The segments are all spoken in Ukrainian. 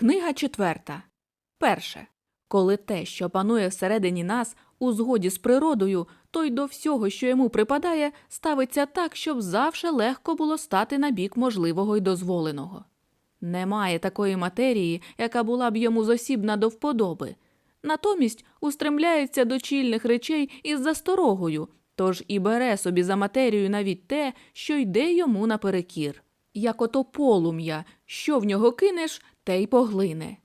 Книга четверта. Перше. Коли те, що панує всередині нас, у згоді з природою, то й до всього, що йому припадає, ставиться так, щоб завше легко було стати на бік можливого й дозволеного. Немає такої матерії, яка була б йому зосібна до вподоби. Натомість устремляється до чільних речей із засторогою, тож і бере собі за матерію навіть те, що йде йому наперекір. Як ото полум'я, що в нього кинеш, те й поглине.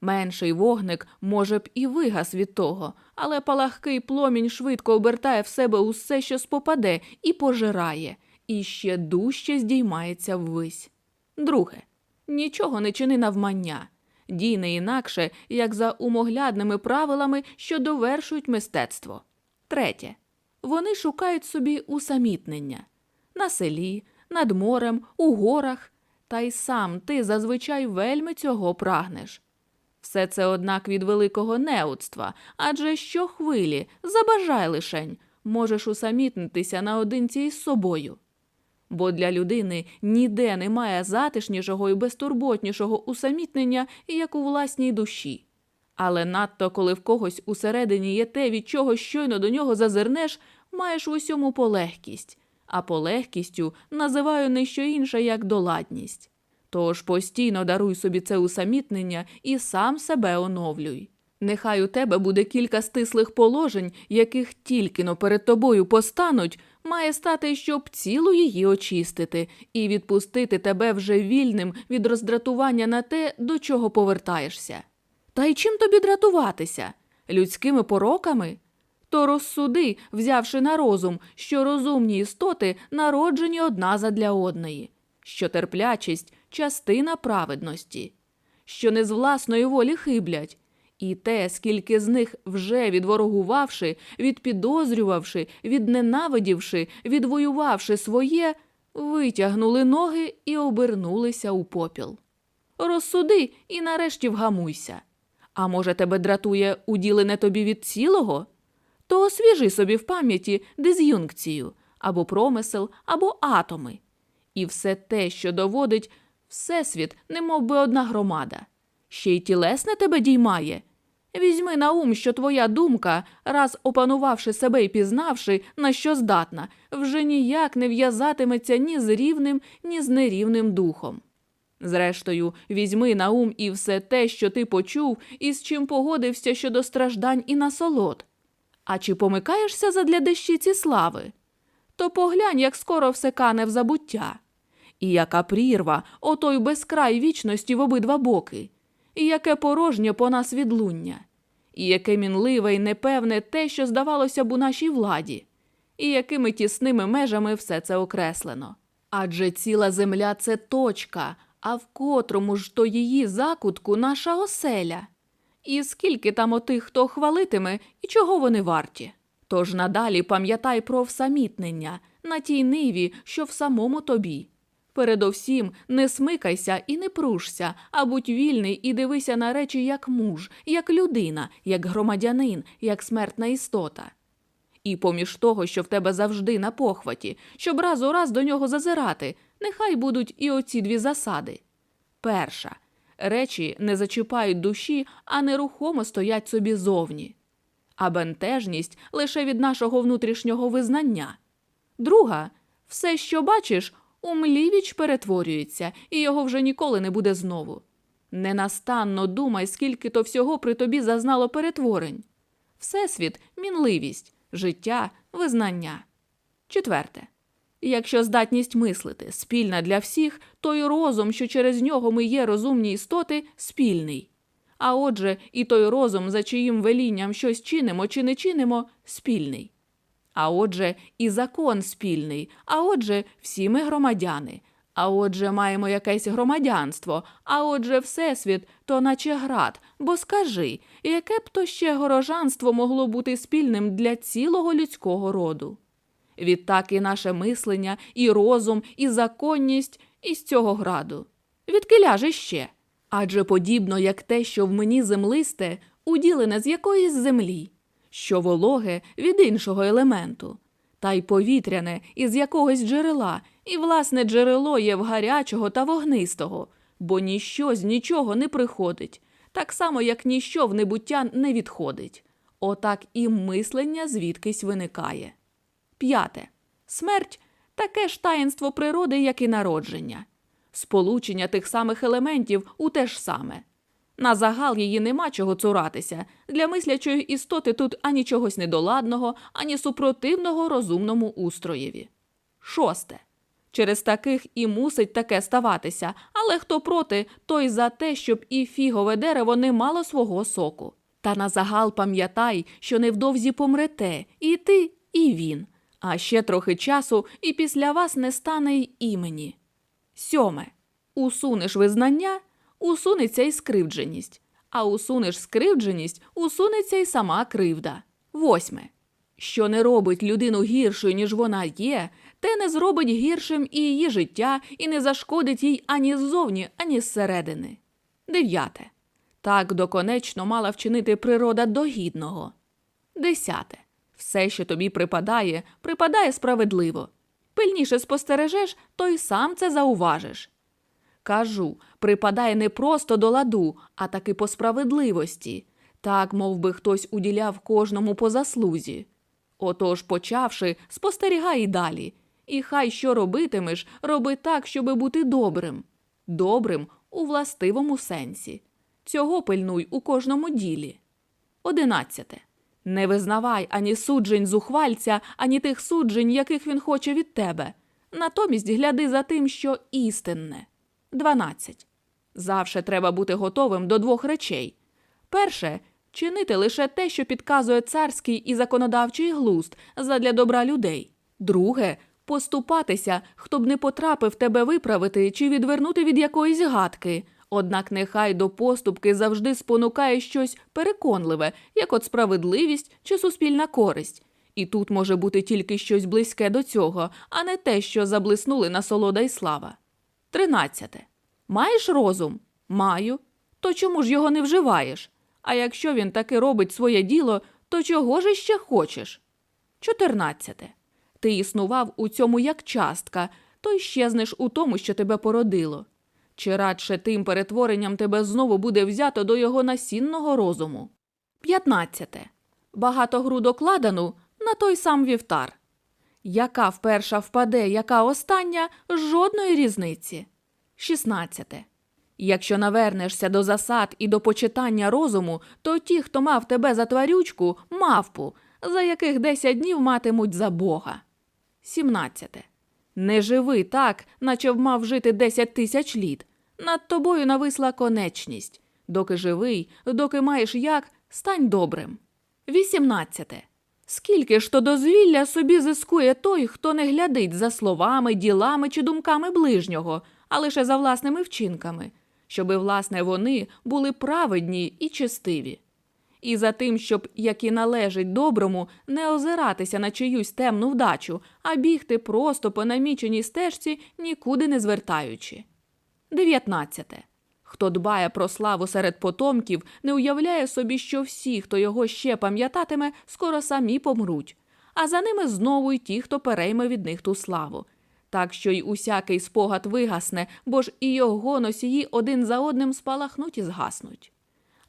Менший вогник, може б, і вигас від того, але палахкий пломінь швидко обертає в себе усе, що спопаде, і пожирає, і ще дужче здіймається ввись. Друге. Нічого не чини навмання. Дій не інакше, як за умоглядними правилами, що довершують мистецтво. Третє. Вони шукають собі усамітнення на селі, над морем, у горах, та й сам ти зазвичай вельми цього прагнеш. Все це, однак, від великого неудства, адже щохвилі, забажай лишень, можеш усамітнитися наодинці із собою. Бо для людини ніде немає затишнішого і безтурботнішого усамітнення, як у власній душі. Але надто, коли в когось усередині є те, від чого щойно до нього зазирнеш, маєш в усьому полегкість, а полегкістю називаю не що інше, як доладність. Тож постійно даруй собі це усамітнення і сам себе оновлюй. Нехай у тебе буде кілька стислих положень, яких тільки но перед тобою постануть, має стати, щоб цілу її очистити і відпустити тебе вже вільним від роздратування на те, до чого повертаєшся. Та й чим тобі дратуватися? Людськими пороками? То розсуди, взявши на розум, що розумні істоти народжені одна задля одної, що терплячість частина праведності, що не з власної волі хиблять, і те, скільки з них вже відворогувавши, відпідозрювавши, відненавидівши, відвоювавши своє, витягнули ноги і обернулися у попіл. Розсуди і нарешті вгамуйся. А може, тебе дратує уділене тобі від цілого? То освіжи собі в пам'яті диз'юнкцію або промисел, або атоми. І все те, що доводить Всесвіт, немов би одна громада. Ще й тілесне тебе діймає. Візьми на ум, що твоя думка, раз опанувавши себе і пізнавши, на що здатна, вже ніяк не в'язатиметься ні з рівним, ні з нерівним духом. Зрештою, візьми на ум і все те, що ти почув, і з чим погодився щодо страждань і насолод. А чи помикаєшся задля дещиці слави? То поглянь, як скоро все кане в забуття. І яка прірва, отой безкрай вічності в обидва боки, і яке порожнє по нас відлуння, і яке мінливе й непевне те, що здавалося б у нашій владі, і якими тісними межами все це окреслено. Адже ціла земля це точка, а в котрому ж то її закутку наша оселя. І скільки там отих, хто хвалитиме, і чого вони варті? Тож надалі пам'ятай про всамітнення на тій ниві, що в самому тобі. Передовсім не смикайся і не прушся, а будь вільний і дивися на речі як муж, як людина, як громадянин, як смертна істота. І поміж того, що в тебе завжди на похваті, щоб раз у раз до нього зазирати, нехай будуть і оці дві засади. Перша речі не зачіпають душі, а нерухомо стоять собі зовні. А бентежність лише від нашого внутрішнього визнання. Друга все, що бачиш, у млівіч перетворюється, і його вже ніколи не буде знову. Ненастанно думай, скільки то всього при тобі зазнало перетворень. Всесвіт мінливість, життя, визнання. Четверте. Якщо здатність мислити спільна для всіх, то й розум, що через нього ми є розумні істоти, спільний. А отже, і той розум, за чиїм велінням щось чинимо чи не чинимо, спільний. А отже, і закон спільний, а отже, всі ми громадяни. А отже, маємо якесь громадянство, а отже, Всесвіт, то наче град. Бо скажи, яке б то ще горожанство могло бути спільним для цілого людського роду? Відтак і наше мислення, і розум, і законність із цього граду. Відкиля ж іще? Адже подібно як те, що в мені землисте, уділене з якоїсь землі, що вологе від іншого елементу, та й повітряне із якогось джерела, і власне джерело є в гарячого та вогнистого, бо ніщо з нічого не приходить, так само, як ніщо в небуття не відходить. Отак і мислення звідкись виникає. П'яте. Смерть таке ж таїнство природи, як і народження. Сполучення тих самих елементів у те ж саме. На загал її нема чого цуратися. Для мислячої істоти тут ані чогось недоладного, ані супротивного розумному устроєві. Шосте. Через таких і мусить таке ставатися, але хто проти, той за те, щоб і фігове дерево не мало свого соку. Та на загал пам'ятай, що невдовзі помрете і ти, і він. А ще трохи часу, і після вас не стане й імені. Сьоме. Усунеш визнання, усунеться й скривдженість. А усунеш скривдженість, усунеться й сама кривда. Восьме. Що не робить людину гіршою, ніж вона є, те не зробить гіршим і її життя, і не зашкодить їй ані ззовні, ані зсередини. Дев'яте. Так доконечно мала вчинити природа до гідного. Десяте. Все, що тобі припадає, припадає справедливо. Пильніше спостережеш, то й сам це зауважиш. Кажу, припадає не просто до ладу, а таки по справедливості, так, мов би хтось уділяв кожному по заслузі. Отож, почавши, спостерігай і далі, і хай що робитимеш, роби так, щоби бути добрим. Добрим у властивому сенсі. Цього пильнуй у кожному ділі. Одинадцяте. Не визнавай ані суджень зухвальця, ані тих суджень, яких він хоче від тебе. Натомість гляди за тим, що істинне. 12. Завше треба бути готовим до двох речей. Перше чинити лише те, що підказує царський і законодавчий глузд задля добра людей. Друге поступатися, хто б не потрапив тебе виправити чи відвернути від якоїсь гадки. Однак нехай до поступки завжди спонукає щось переконливе, як от справедливість чи суспільна користь. І тут може бути тільки щось близьке до цього, а не те, що заблиснули насолода й слава. Тринадцяте. Маєш розум? Маю. То чому ж його не вживаєш? А якщо він таки робить своє діло, то чого ж іще хочеш? Чотирнадцяте. Ти існував у цьому як частка, то й щезнеш у тому, що тебе породило. Чи радше тим перетворенням тебе знову буде взято до його насінного розуму? П'ятнадцяте. Багато грудок ладану на той сам вівтар. Яка вперша впаде, яка остання, жодної різниці. 16. Якщо навернешся до засад і до почитання розуму, то ті, хто мав тебе за тварючку, мавпу, за яких 10 днів матимуть за Бога. 17. Не живи так, наче б мав жити 10 тисяч літ. Над тобою нависла конечність. Доки живий, доки маєш як, стань добрим. 18. Скільки ж то дозвілля собі зискує той, хто не глядить за словами, ділами чи думками ближнього, а лише за власними вчинками, щоби, власне, вони були праведні і честиві. І за тим, щоб, як і належить доброму, не озиратися на чиюсь темну вдачу, а бігти просто по наміченій стежці, нікуди не звертаючи. 19. Хто дбає про славу серед потомків, не уявляє собі, що всі, хто його ще пам'ятатиме, скоро самі помруть, а за ними знову й ті, хто перейме від них ту славу. Так що й усякий спогад вигасне, бо ж і його носії один за одним спалахнуть і згаснуть.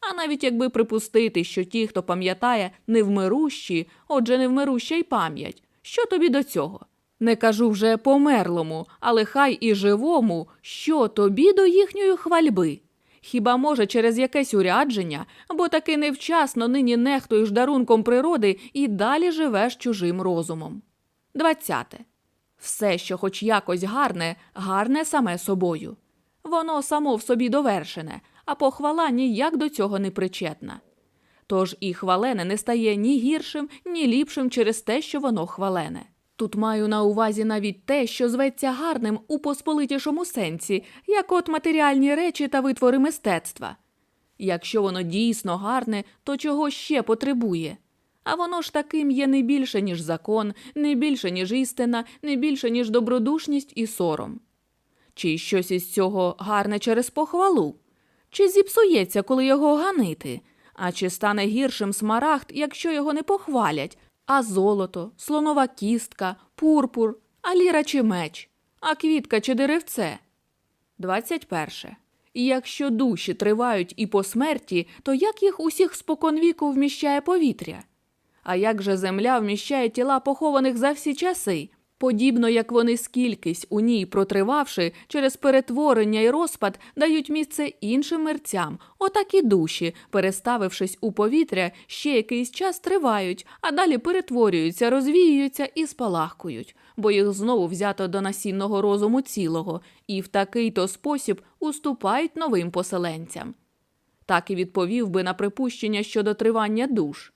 А навіть якби припустити, що ті, хто пам'ятає, невмирущі, отже, невмируща й пам'ять, що тобі до цього? Не кажу вже померлому, але хай і живому, що тобі до їхньої хвальби. Хіба може через якесь урядження, бо таки невчасно нині нехтуєш дарунком природи і далі живеш чужим розумом. 20. Все, що хоч якось гарне, гарне саме собою. Воно само в собі довершене, а похвала ніяк до цього не причетна. Тож і хвалене не стає ні гіршим, ні ліпшим через те, що воно хвалене. Тут маю на увазі навіть те, що зветься гарним у посполитішому сенсі, як от матеріальні речі та витвори мистецтва. Якщо воно дійсно гарне, то чого ще потребує? А воно ж таким є не більше, ніж закон, не більше, ніж істина, не більше, ніж добродушність і сором. Чи щось із цього гарне через похвалу? Чи зіпсується, коли його ганити? А чи стане гіршим смарагд, якщо його не похвалять, а золото, слонова кістка, пурпур, а ліра чи меч, а квітка чи деревце? 21. І якщо душі тривають і по смерті, то як їх усіх споконвіку вміщає повітря? А як же земля вміщає тіла похованих за всі часи? Подібно як вони скількись у ній протривавши через перетворення і розпад, дають місце іншим мерцям, отак і душі, переставившись у повітря, ще якийсь час тривають, а далі перетворюються, розвіюються і спалахкують, бо їх знову взято до насінного розуму цілого, і в такий то спосіб уступають новим поселенцям. Так і відповів би на припущення щодо тривання душ.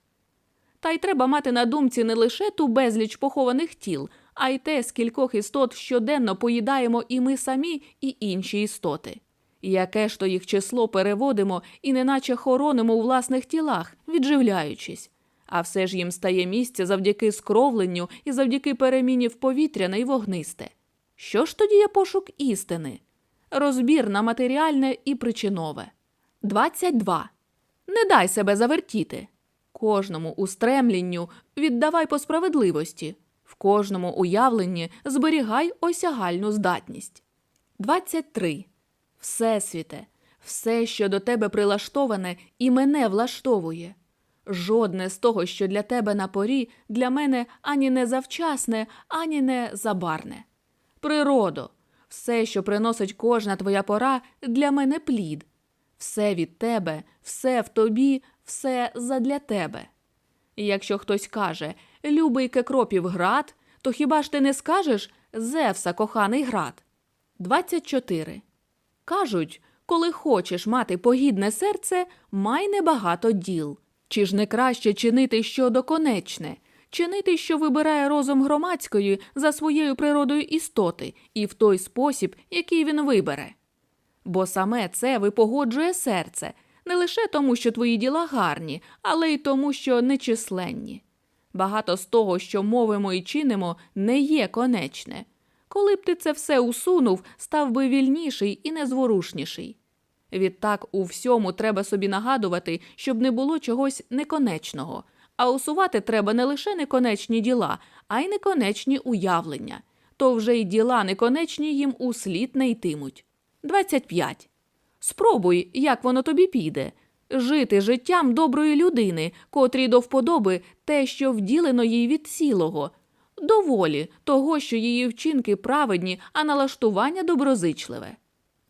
Та й треба мати на думці не лише ту безліч похованих тіл, а й те, скількох істот щоденно поїдаємо і ми самі, і інші істоти. Яке ж то їх число переводимо і неначе хоронимо у власних тілах, відживляючись. А все ж їм стає місце завдяки скровленню і завдяки переміні в повітряне й вогнисте. Що ж тоді є пошук істини? Розбір на матеріальне і причинове. 22. Не дай себе завертіти. Кожному устремлінню віддавай по справедливості, в кожному уявленні зберігай осягальну здатність. 23. Всесвіте, все, що до тебе прилаштоване, і мене влаштовує. Жодне з того, що для тебе на порі, для мене ані не завчасне, ані не забарне. Природо, все, що приносить кожна твоя пора, для мене плід. Все від тебе, все в тобі, все задля тебе. І якщо хтось каже Любий кекропів град, то хіба ж ти не скажеш Зевса, коханий град? 24. Кажуть, коли хочеш мати погідне серце, май небагато діл. Чи ж не краще чинити що доконечне, чинити, що вибирає розум громадської за своєю природою істоти, і в той спосіб, який він вибере. Бо саме це випогоджує серце, не лише тому, що твої діла гарні, але й тому, що нечисленні. Багато з того, що мовимо і чинимо, не є конечне. Коли б ти це все усунув, став би вільніший і незворушніший. Відтак у всьому треба собі нагадувати, щоб не було чогось неконечного, а усувати треба не лише неконечні діла, а й неконечні уявлення. То вже й діла неконечні їм услід не йтимуть. 25. Спробуй, як воно тобі піде. Жити життям доброї людини, котрій до вподоби те, що вділено їй від цілого, доволі того, що її вчинки праведні, а налаштування доброзичливе.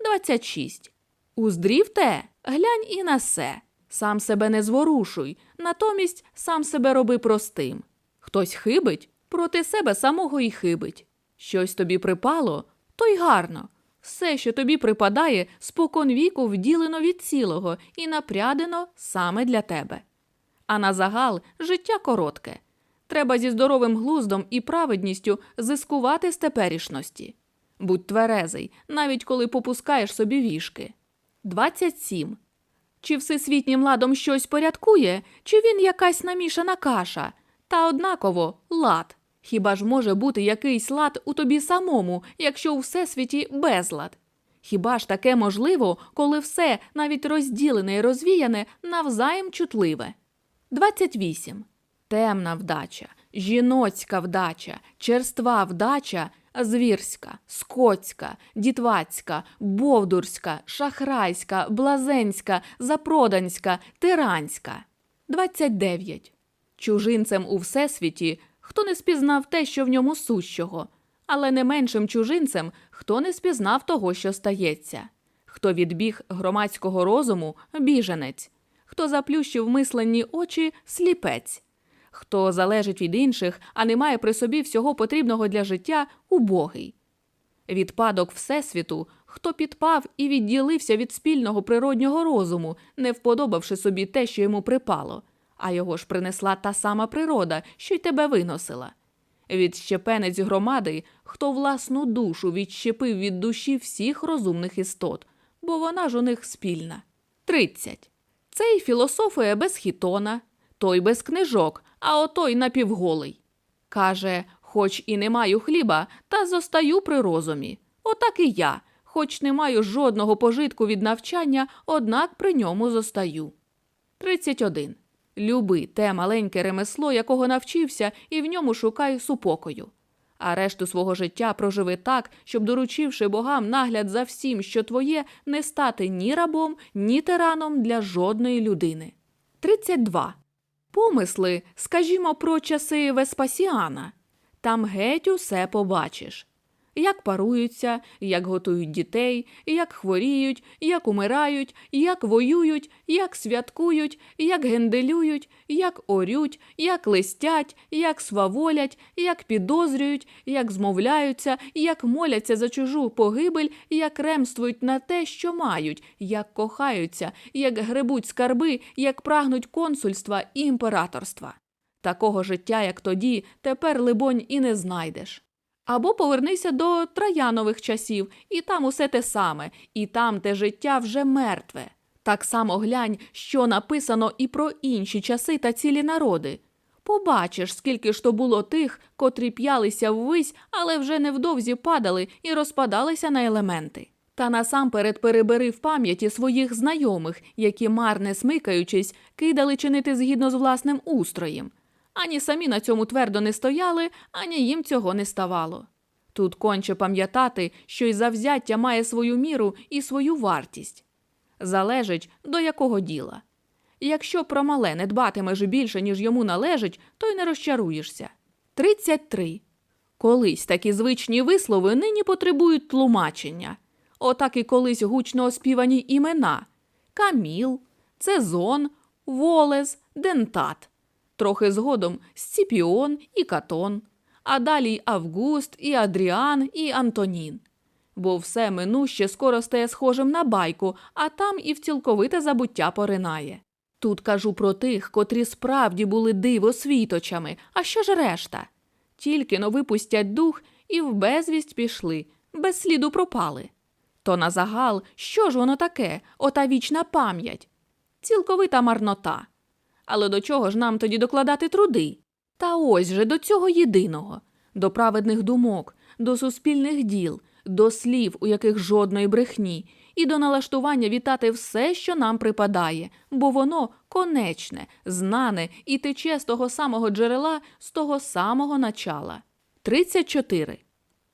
26. Уздрів те, глянь і на се. Сам себе не зворушуй, натомість сам себе роби простим. Хтось хибить, проти себе самого й хибить. Щось тобі припало, то й гарно. Все, що тобі припадає, спокон віку вділено від цілого і напрядено саме для тебе. А на загал життя коротке. Треба зі здоровим глуздом і праведністю зискувати з теперішності. Будь тверезий, навіть коли попускаєш собі вішки. 27. Чи всесвітнім ладом щось порядкує, чи він якась намішана каша? Та однаково лад. Хіба ж може бути якийсь лад у тобі самому, якщо у всесвіті безлад? Хіба ж таке можливо, коли все, навіть розділене і розвіяне, навзаєм чутливе? 28. Темна вдача, жіноцька вдача, черства вдача, звірська, скотська, дітвацька, бовдурська, шахрайська, блазенська, запроданська, тиранська. 29. Чужинцем у всесвіті, хто не спізнав те, що в ньому сущого, але не меншим чужинцем, хто не спізнав того, що стається, хто відбіг громадського розуму біженець, хто заплющив мисленні очі сліпець, хто залежить від інших, а не має при собі всього потрібного для життя убогий. Відпадок Всесвіту, хто підпав і відділився від спільного природнього розуму, не вподобавши собі те, що йому припало, а його ж принесла та сама природа, що й тебе виносила. Відщепенець громади, хто власну душу відщепив від душі всіх розумних істот, бо вона ж у них спільна. 30. Цей філософує без хітона, той без книжок, а отой напівголий. Каже, хоч і не маю хліба, та зостаю при розумі. Отак і я, хоч не маю жодного пожитку від навчання, однак при ньому зостаю. 31. Люби те маленьке ремесло, якого навчився, і в ньому шукай супокою. а решту свого життя проживи так, щоб, доручивши богам нагляд за всім, що твоє, не стати ні рабом, ні тираном для жодної людини. 32. Помисли, скажімо, про часи Веспасіана. Там геть усе побачиш. Як паруються, як готують дітей, як хворіють, як умирають, як воюють, як святкують, як генделюють, як орють, як листять, як сваволять, як підозрюють, як змовляються, як моляться за чужу погибель, як ремствують на те, що мають, як кохаються, як гребуть скарби, як прагнуть консульства і імператорства. Такого життя, як тоді, тепер, либонь, і не знайдеш. Або повернися до троянових часів, і там усе те саме, і там те життя вже мертве. Так само глянь, що написано і про інші часи та цілі народи. Побачиш, скільки ж то було тих, котрі п'ялися ввись, але вже невдовзі падали і розпадалися на елементи. Та насамперед перебери в пам'яті своїх знайомих, які, марне смикаючись, кидали чинити згідно з власним устроєм. Ані самі на цьому твердо не стояли, ані їм цього не ставало. Тут конче пам'ятати, що й завзяття має свою міру і свою вартість. Залежить до якого діла. Якщо про мале не дбатимеш більше, ніж йому належить, то й не розчаруєшся. 33. Колись такі звичні вислови нині потребують тлумачення. Отак і колись гучно оспівані імена Каміл, Цезон, Волес, Дентат. Трохи згодом Сципіон і Катон, а далі й Август, і Адріан, і Антонін. Бо все минуще скоро стає схожим на байку, а там і в цілковите забуття поринає. Тут кажу про тих, котрі справді були диво світочами, а що ж решта? Тільки но випустять дух і в безвість пішли, без сліду пропали. То на загал, що ж воно таке, ота вічна пам'ять? Цілковита марнота. Але до чого ж нам тоді докладати труди? Та ось же до цього єдиного, до праведних думок, до суспільних діл, до слів, у яких жодної брехні, і до налаштування вітати все, що нам припадає, бо воно конечне, знане і тече з того самого джерела, з того самого начала. 34.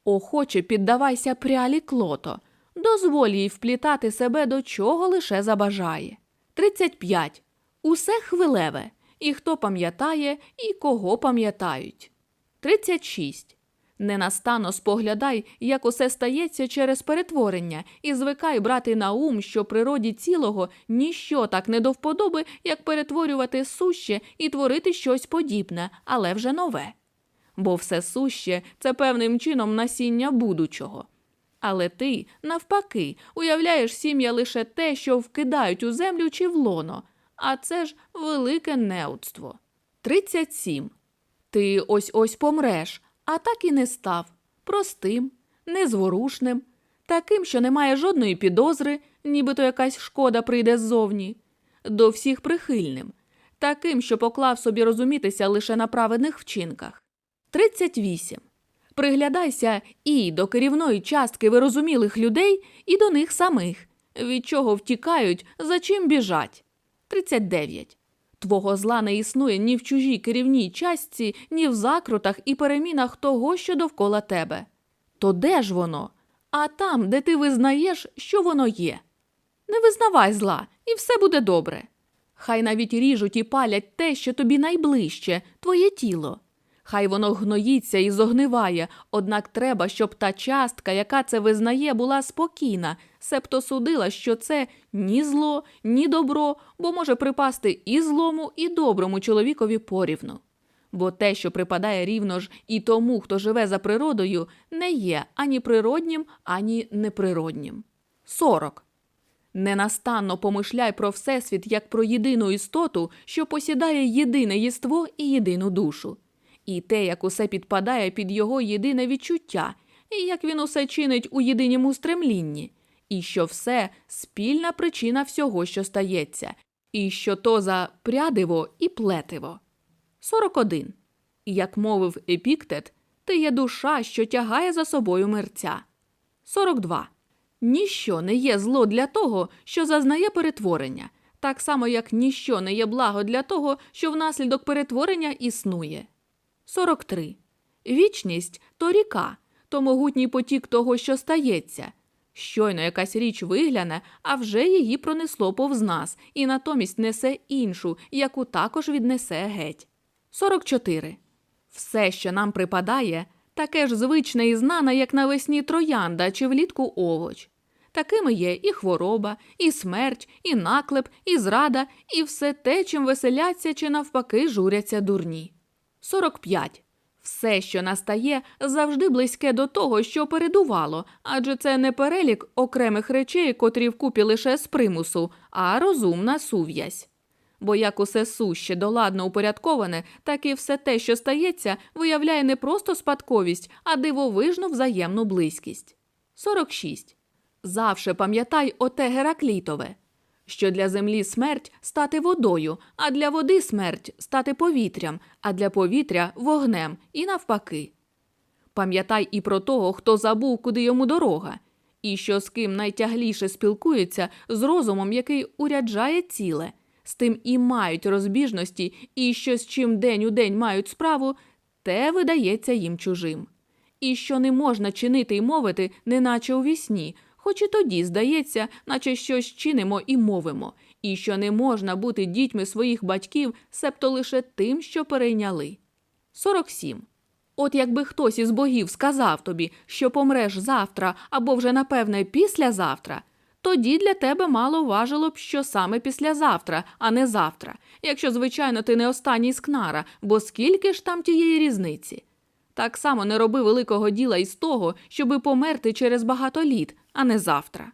Охоче піддавайся прялі клото, дозволь їй вплітати себе до чого лише забажає. 35. Усе хвилеве, і хто пам'ятає, і кого пам'ятають. 36. Ненастанно споглядай, як усе стається через перетворення, і звикай брати на ум, що природі цілого ніщо так не до вподоби, як перетворювати суще і творити щось подібне, але вже нове. Бо все суще це певним чином насіння будучого. Але ти, навпаки, уявляєш сім'я лише те, що вкидають у землю чи в лоно, а це ж велике неудство. 37. Ти ось ось помреш, а так і не став. Простим, незворушним, таким, що немає жодної підозри, нібито якась шкода прийде ззовні, до всіх прихильним, таким, що поклав собі розумітися лише на праведних вчинках. 38. Приглядайся і до керівної частки вирозумілих людей, і до них самих, від чого втікають, за чим біжать. 39. Твого зла не існує ні в чужій керівній частці, ні в закрутах і перемінах того, що довкола тебе. То де ж воно? А там, де ти визнаєш, що воно є. Не визнавай зла, і все буде добре. Хай навіть ріжуть і палять те, що тобі найближче, твоє тіло. Хай воно гноїться і зогниває, однак треба, щоб та частка, яка це визнає, була спокійна, себто судила, що це ні зло, ні добро, бо може припасти і злому, і доброму чоловікові порівну. Бо те, що припадає рівно ж і тому, хто живе за природою, не є ані природнім, ані неприроднім. 40. Ненастанно помишляй про Всесвіт як про єдину істоту, що посідає єдине єство і єдину душу і те, як усе підпадає під його єдине відчуття, і як він усе чинить у єдиному стремлінні, і що все спільна причина всього, що стається, і що то за прядиво і плетиво. 41. Як мовив Епіктет, ти є душа, що тягає за собою мерця. 42. Ніщо не є зло для того, що зазнає перетворення, так само як ніщо не є благо для того, що внаслідок перетворення існує. 43. Вічність то ріка, то могутній потік того, що стається. Щойно якась річ вигляне, а вже її пронесло повз нас, і натомість несе іншу, яку також віднесе геть. 44. Все, що нам припадає, таке ж звичне і знане, як навесні троянда чи влітку овоч. Такими є і хвороба, і смерть, і наклеп, і зрада, і все те, чим веселяться чи навпаки журяться дурні. 45. Все, що настає, завжди близьке до того, що передувало, адже це не перелік окремих речей, котрі вкупі лише з примусу, а розумна сув'язь. Бо як усе суще доладно упорядковане, так і все те, що стається, виявляє не просто спадковість, а дивовижну взаємну близькість. 46. Завше пам'ятай оте Гераклітове, що для землі смерть стати водою, а для води смерть стати повітрям, а для повітря вогнем і навпаки. Пам'ятай і про того, хто забув, куди йому дорога, і що з ким найтягліше спілкується з розумом, який уряджає ціле, з тим і мають розбіжності, і що з чим день у день мають справу, те видається їм чужим. І що не можна чинити й мовити, неначе у вісні, хоч і тоді здається, наче щось чинимо і мовимо, і що не можна бути дітьми своїх батьків, себто лише тим, що перейняли. 47. От якби хтось із богів сказав тобі, що помреш завтра або вже напевне післязавтра, тоді для тебе мало важило б, що саме післязавтра, а не завтра, якщо, звичайно, ти не останній з кнара, бо скільки ж там тієї різниці. Так само не роби великого діла із того, щоби померти через багато літ, а не завтра.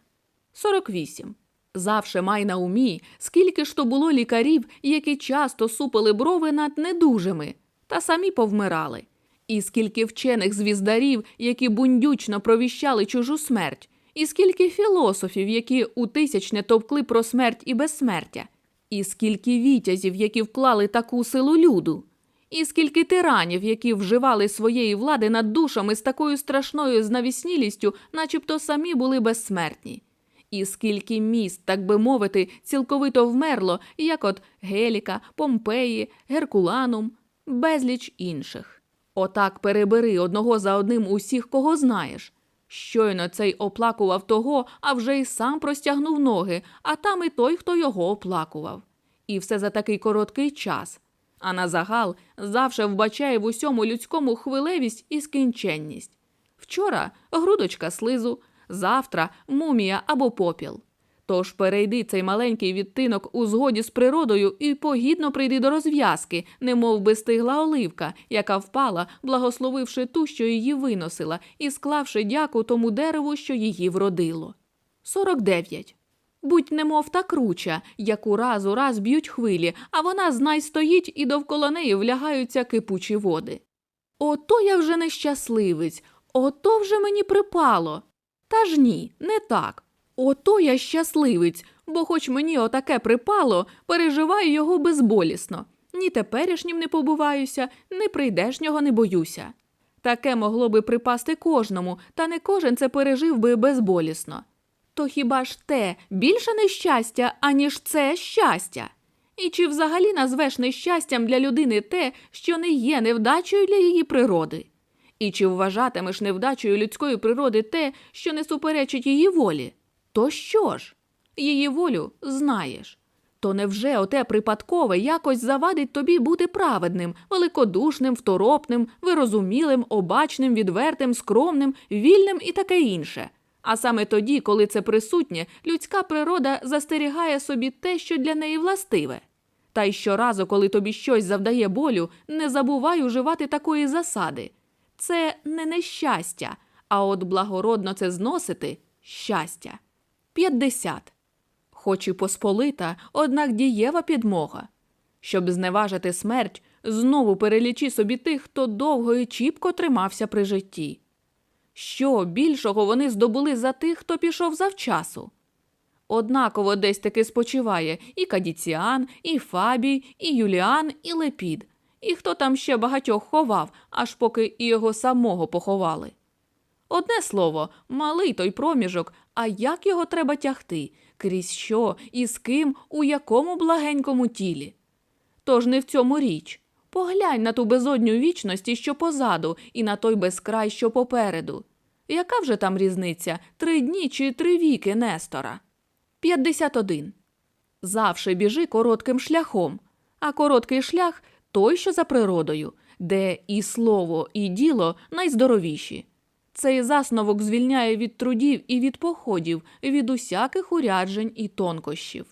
48. Завше май на умі, скільки ж то було лікарів, які часто супили брови над недужими, та самі повмирали. І скільки вчених звіздарів, які бундючно провіщали чужу смерть, і скільки філософів, які у тисячне товкли про смерть і безсмертя, і скільки вітязів, які вклали таку силу люду, і скільки тиранів, які вживали своєї влади над душами з такою страшною знавіснілістю, начебто самі були безсмертні. І скільки міст, так би мовити, цілковито вмерло, як от Геліка, Помпеї, Геркуланум, безліч інших. Отак перебери одного за одним усіх, кого знаєш. Щойно цей оплакував того, а вже й сам простягнув ноги, а там і той, хто його оплакував. І все за такий короткий час. А на загал завше вбачає в усьому людському хвилевість і скінченність. Вчора грудочка слизу, завтра мумія або попіл. Тож перейди цей маленький відтинок у згоді з природою і погідно прийди до розв'язки, немов би стигла оливка, яка впала, благословивши ту, що її виносила, і склавши дяку тому дереву, що її вродило. 49. Будь немов та круча, яку раз у раз б'ють хвилі, а вона знай стоїть і довкола неї влягаються кипучі води. Ото я вже нещасливець, ото вже мені припало. Та ж ні, не так. Ото я щасливець, бо хоч мені отаке припало, переживаю його безболісно. Ні теперішнім не побуваюся, ні прийдешнього не боюся. Таке могло би припасти кожному, та не кожен це пережив би безболісно. То хіба ж те більше нещастя, аніж це щастя? І чи взагалі назвеш нещастям для людини те, що не є невдачею для її природи? І чи вважатимеш невдачею людської природи те, що не суперечить її волі? То що ж? Її волю знаєш. То невже оте припадкове якось завадить тобі бути праведним, великодушним, второпним, вирозумілим, обачним, відвертим, скромним, вільним і таке інше? А саме тоді, коли це присутнє, людська природа застерігає собі те, що для неї властиве. Та й щоразу, коли тобі щось завдає болю, не забувай уживати такої засади. Це не нещастя, а от благородно це зносити щастя. 50. Хоч і посполита, однак дієва підмога. Щоб зневажити смерть, знову перелічи собі тих, хто довго і чіпко тримався при житті. Що більшого вони здобули за тих, хто пішов завчасу? Однаково десь таки спочиває і Кадіціан, і Фабій, і Юліан, і Лепід, і хто там ще багатьох ховав, аж поки і його самого поховали. Одне слово, малий той проміжок, а як його треба тягти, крізь що і з ким, у якому благенькому тілі. Тож не в цьому річ. Поглянь на ту безодню вічності, що позаду, і на той безкрай, що попереду. Яка вже там різниця три дні чи три віки Нестора? 51. Завше біжи коротким шляхом, а короткий шлях той, що за природою, де і слово, і діло найздоровіші. Цей засновок звільняє від трудів і від походів, від усяких уряджень і тонкощів.